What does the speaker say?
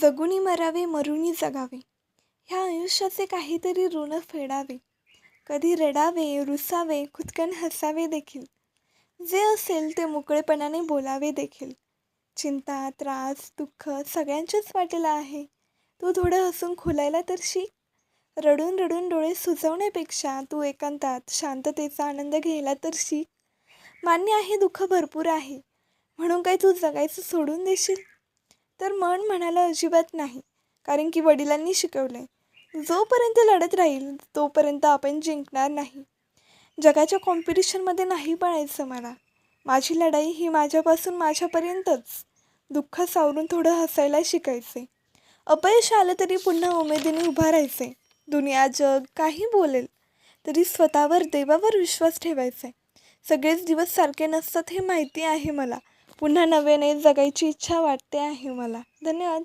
जगुनी मरावे मरुनी जगावे. ह्या आयुष्याचे काहीतरी ऋण फेडावे. कधी रडावे रुसावे खुदकन हसावे देखील. जे असेल ते मोकळेपणाने बोलावे देखील. चिंता त्रास दुःख सगळ्यांच्याच वाटेला आहे. तू थोडं हसून खुलायला तर शिक रडून रडून डोळे सुजवण्यापेक्षा तू एकांतात शांततेचा आनंद घ्यायला तर शिक मान्य आहे दुःख भरपूर आहे. म्हणून काय तू जगायचं सोडून देशील? तर मन म्हणायला अजिबात नाही कारण की वडिलांनी शिकवलं आहे जोपर्यंत लढत राहील तोपर्यंत आपण जिंकणार नाही. जगाच्या कॉम्पिटिशनमध्ये नाही पळायचं मला. माझी लढाई ही माझ्यापासून माझ्यापर्यंतच. दुःख सावरून थोडं हसायला शिकायचे. अपयश आलं तरी पुन्हा उमेदीने उभा राहायचे. दुनिया जग काही बोलेल तरी स्वतःवर देवावर विश्वास ठेवायचा. सगळेच दिवस सारखे नसतात हे माहिती आहे मला. पुन्हा नव्याने जगायची इच्छा वाटते आहे मला. धन्यवाद.